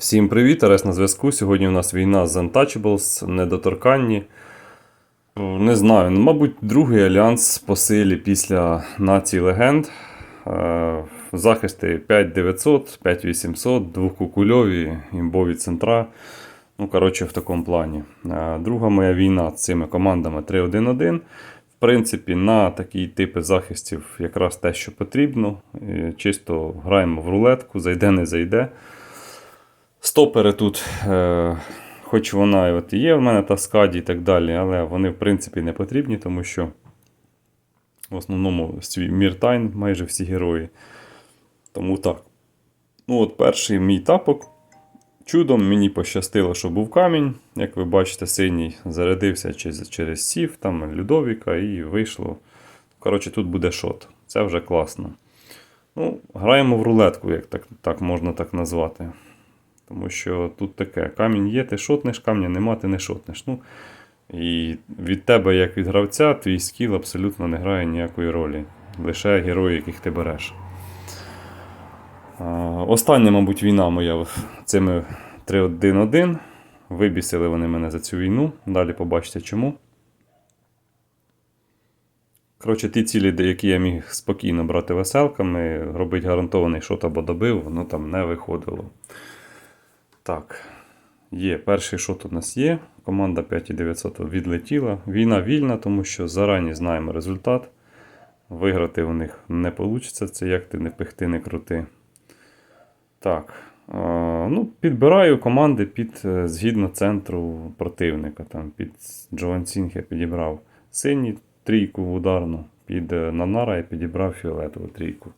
Всім привіт, Арес на зв'язку. Сьогодні у нас війна з Untouchables, недоторканні. Не знаю, ну, мабуть, другий альянс по силі після нації легенд. Е, Захисти 5900, 5800, двохкукульові, імбові центра. Ну, коротше, в такому плані. Е, Друга моя війна з цими командами 3-1-1. В принципі, на такі типи захистів якраз те, що потрібно. Е, Чисто граємо в рулетку, зайде, не зайде. Стопери тут, е, хоч вона от є в мене таскаді і так далі, але вони в принципі не потрібні, тому що в основному Міртайн майже всі герої. Тому так. Ну от Перший мій тапок. Чудом мені пощастило, що був камінь. Як ви бачите, синій зарядився через, через сів, там Людовіка, і вийшло. Коротше, тут буде шот. Це вже класно. Ну, Граємо в рулетку, як так, так можна так назвати. Тому що тут таке: камінь є, ти шотнеш, камня нема, ти не шотнеш. Ну, і від тебе, як від гравця, твій скіл абсолютно не грає ніякої ролі. Лише герої, яких ти береш. Остання, мабуть, війна моя цими 3-1-1. Вибісили вони мене за цю війну. Далі побачите чому. Коротше, ті цілі, які я міг спокійно брати веселками, робити гарантований шот або добив, воно там не виходило. Так, є. Перший шот у нас є. Команда 5900 відлетіла. Війна вільна, тому що зарані знаємо результат. Виграти у них не вийде, це як ти не пихти, не крути. Так. е, Ну, підбираю команди під е, згідно центру противника. Там, під Джоан Сінг я підібрав синій трійку в ударну, під е, Нанара я підібрав фіолетову трійку.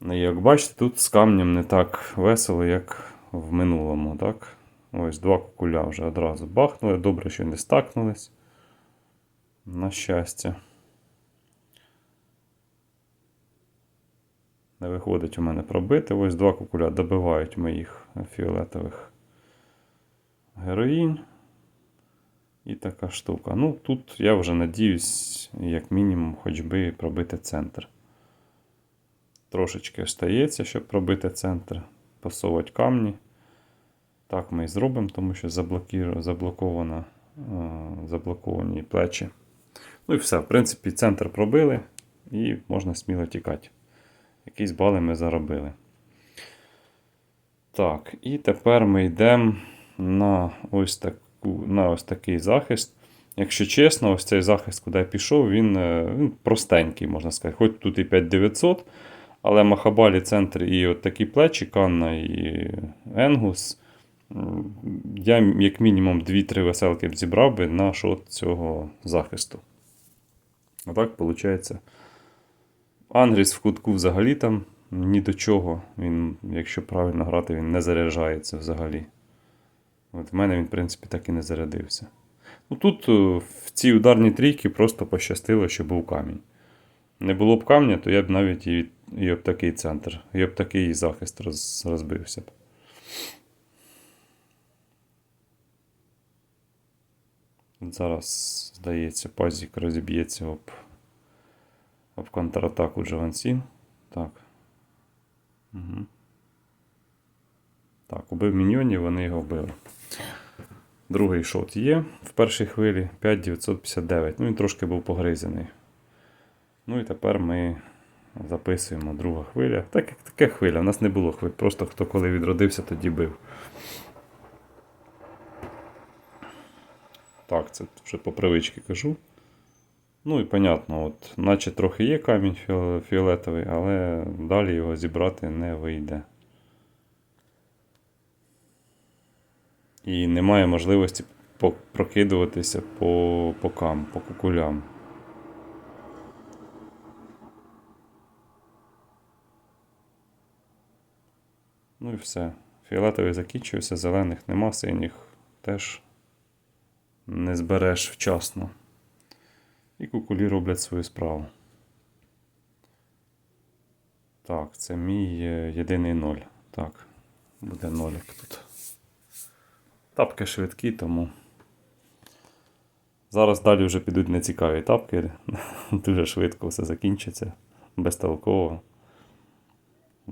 Ну, Як бачите, тут з камнем не так весело, як в минулому. так? Ось два кукуля вже одразу бахнули. Добре, що не стакнулись. На щастя. Не виходить у мене пробити. Ось два кукуля добивають моїх фіолетових героїнь. І така штука. Ну, тут я вже надіюсь, як мінімум, хоч би пробити центр. Трошечки остається, щоб пробити центр, посовувати камні. Так ми і зробимо, тому що заблоковано, е, заблоковані плечі. Ну і все, в принципі, центр пробили і можна сміло тікати. Якісь бали ми заробили. Так, і тепер ми йдемо на ось, таку, на ось такий захист. Якщо чесно, ось цей захист, куди я пішов, він, е, він простенький, можна сказати. Хоч тут і 5900, але Махабалі центр і от такі плечі, Канна і Енгус. Я як мінімум 2-3 веселки б зібрав би на шот цього захисту. А так, виходить. Ангріс в кутку взагалі там ні до чого. Він, якщо правильно грати, він не заряджається взагалі. От в мене він, в принципі, так і не зарядився. Ну тут е, в цій ударній трійці просто пощастило, що був камінь. Не було б камня, то я б навіть і, і об такий центр, і об такий захист роз, розбився б. Зараз, здається, пазік розіб'ється об, об контратаку Джавансін. Так. Угу. Так, убив міньйонів, вони його вбили. Другий шот є в першій хвилі 5959. Ну, він трошки був погризений. Ну і тепер ми записуємо друга хвиля. Так як таке хвиля, у нас не було хвиль. Просто хто коли відродився, тоді бив. Так, це вже по привичці кажу. Ну і понятно, от, наче трохи є камінь фіолетовий, але далі його зібрати не вийде. І немає можливості прокидуватися по, по кам, по кукулям. Ну і все. Фіолетовий закінчився, зелених нема, синіх теж не збереш вчасно. І кукулі роблять свою справу. Так, це мій е, єдиний ноль. Так, буде нолик тут. Тапки швидкі, тому. Зараз далі вже підуть нецікаві тапки. Дуже швидко все закінчиться. Безтолково.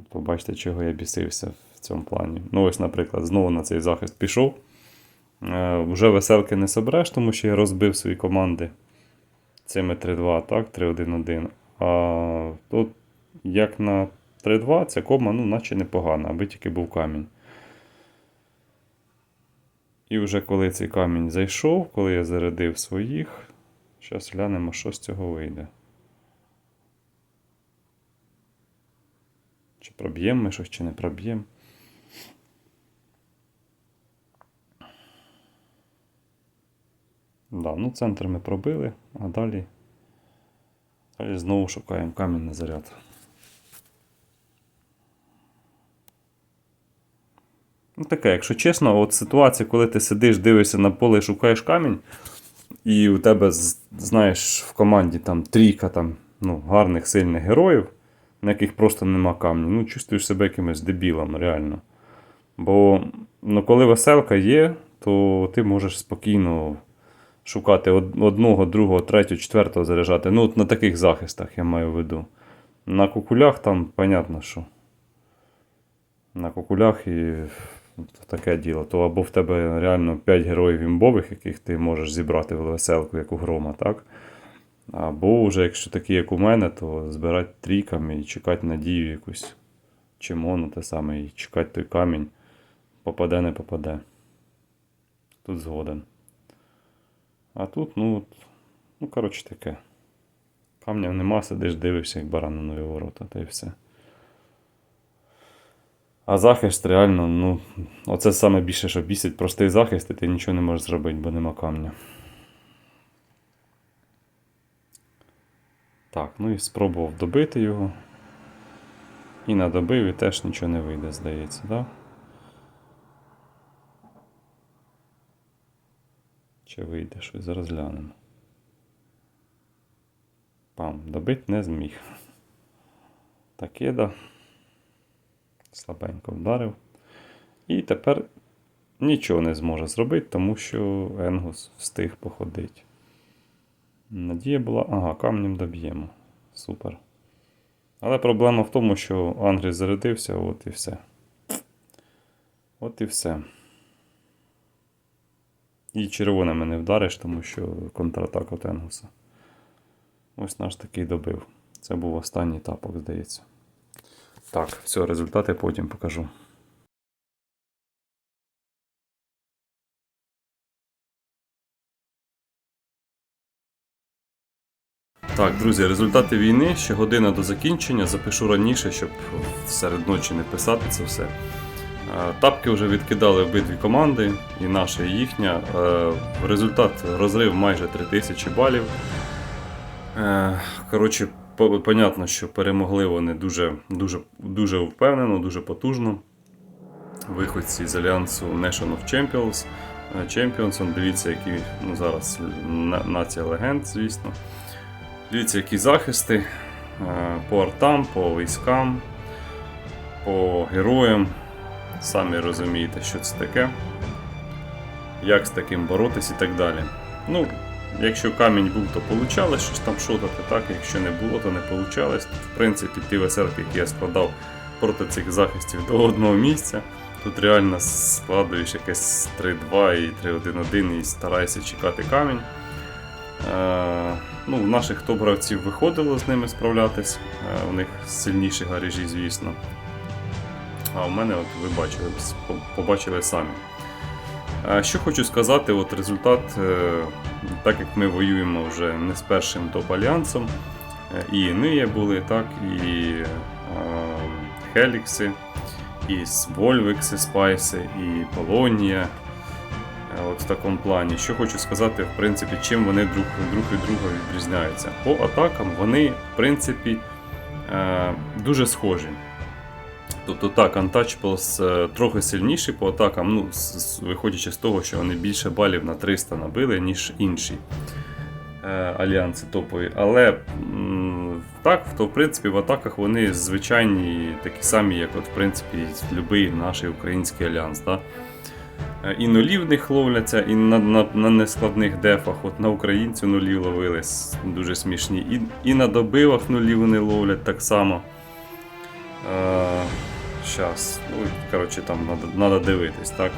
Побачите, чого я бісився в цьому плані. Ну, ось, наприклад, знову на цей захист пішов. Е, Вже веселки не собереш, тому що я розбив свої команди цими 3-2, так, 3-1-1. А тут, як на 3-2, ця кома, ну, наче непогана, аби тільки був камінь. І вже коли цей камінь зайшов, коли я зарядив своїх, зараз глянемо, що з цього вийде. Чи проб'ємо ми щось, чи не проб'ємо. Да, ну центр ми пробили, а далі, далі знову шукаємо камінь на заряд. Ну, таке, якщо чесно, от ситуація, коли ти сидиш, дивишся на поле і шукаєш камінь, і у тебе, знаєш, в команді там трійка там, ну, гарних, сильних героїв, на яких просто нема камню. Ну, чувствуєш себе якимось дебілом, реально. Бо ну, коли веселка є, то ти можеш спокійно шукати одного, другого, третього, четвертого заряджати. Ну, от на таких захистах я маю в виду. На кукулях там, понятно, що. На кукулях і таке діло. То або в тебе реально 5 героїв імбових, яких ти можеш зібрати в веселку, як у грома, так? Або вже, якщо такі, як у мене, то збирати трійками і чекати надію якусь. Чи моно те саме, і чекати той камінь. Попаде, не попаде. Тут згоден. А тут, ну, ну, коротше таке. Камня нема, сидиш, дивишся, як баран нові ворота, та й все. А захист реально, ну, оце саме більше, що бісить. Простий захист, і ти нічого не можеш зробити, бо нема камня. Так, ну і спробував добити його. І надобив, і теж нічого не вийде, здається, так? Да? Чи вийде щось, зараз глянемо. Пам, добить не зміг. Такеда. Слабенько вдарив. І тепер нічого не зможе зробити, тому що Енгус встиг походити. Надія була, ага, камнем доб'ємо. Супер. Але проблема в тому, що Ангрій зарядився, от і все. От і все. І червоними не вдариш, тому що контратака от Енгуса. Ось наш такий добив. Це був останній тапок, здається. Так, все, результати потім покажу. Так, друзі, результати війни. Ще година до закінчення. Запишу раніше, щоб серед ночі не писати це все. Е, Тапки вже відкидали обидві команди, і наша, і їхня. Е, Результат розрив майже 3000 балів. Е, Коротше, понятно, що перемогли вони дуже, дуже, дуже впевнено, дуже потужно. Виходці з альянсу Nation of Champions. Champions, дивіться, які ну, зараз нація легенд, звісно. Дивіться, які захисти по артам, по військам, по героям. Самі розумієте, що це таке, як з таким боротись і так далі. Ну, якщо камінь був, то получалось щось там шотати, так, якщо не було, то не получалось. В принципі, ті веселки, які я складав проти цих захистів до одного місця. Тут реально складуєш якесь 3-2 і 3-1-1 і стараєшся чекати камінь. Е, ну, в наших топ-гравців виходило з ними справлятись. Е, у них сильніші гаражі, звісно. А у мене, от ви бачили, побачили самі. Що хочу сказати, от результат, е, так як ми воюємо вже не з першим топ-альянсом, е, і Ния були, так, і Хелікси, і Вольвикси, Спайси, і Полонія. Е, От в такому плані. Що хочу сказати, в принципі, чим вони друг, друг від друга відрізняються. По атакам вони, в принципі, дуже схожі. Тобто так, Untouchables е, трохи сильніші по атакам, ну, виходячи з того, що вони більше балів на 300 набили, ніж інші е, альянси топові. Але так, то в принципі в атаках вони звичайні, такі самі, як от, в принципі, будь-який наш український альянс. Да? Е, І нулі в них ловляться, і на, на, на нескладних дефах. От на українцю нулі ловились дуже смішні. І, і на добивах нулі вони ловлять так само. Е, Щас. Ну, коротше, там треба дивитись, так?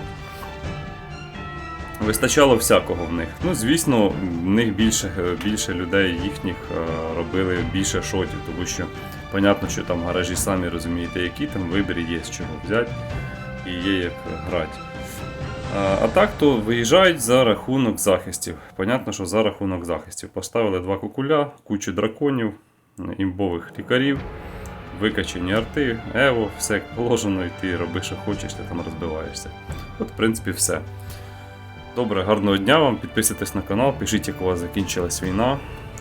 Вистачало всякого в них. Ну, звісно, в них більше, більше людей їхніх е, робили більше шотів, тому що, понятно, що там гаражі самі розумієте, які там вибір є з чого взяти і є як грати. А так то виїжджають за рахунок захистів. Понятно, що за рахунок захистів. Поставили два кукуля, кучу драконів, імбових лікарів, викачені арти, ево, все як положено, і ти робиш, що хочеш, ти там розбиваєшся. От, в принципі, все. Добре, гарного дня вам. Підписуйтесь на канал, пишіть, як у вас закінчилась війна.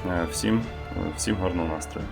Е, Всім, всім гарного настрою.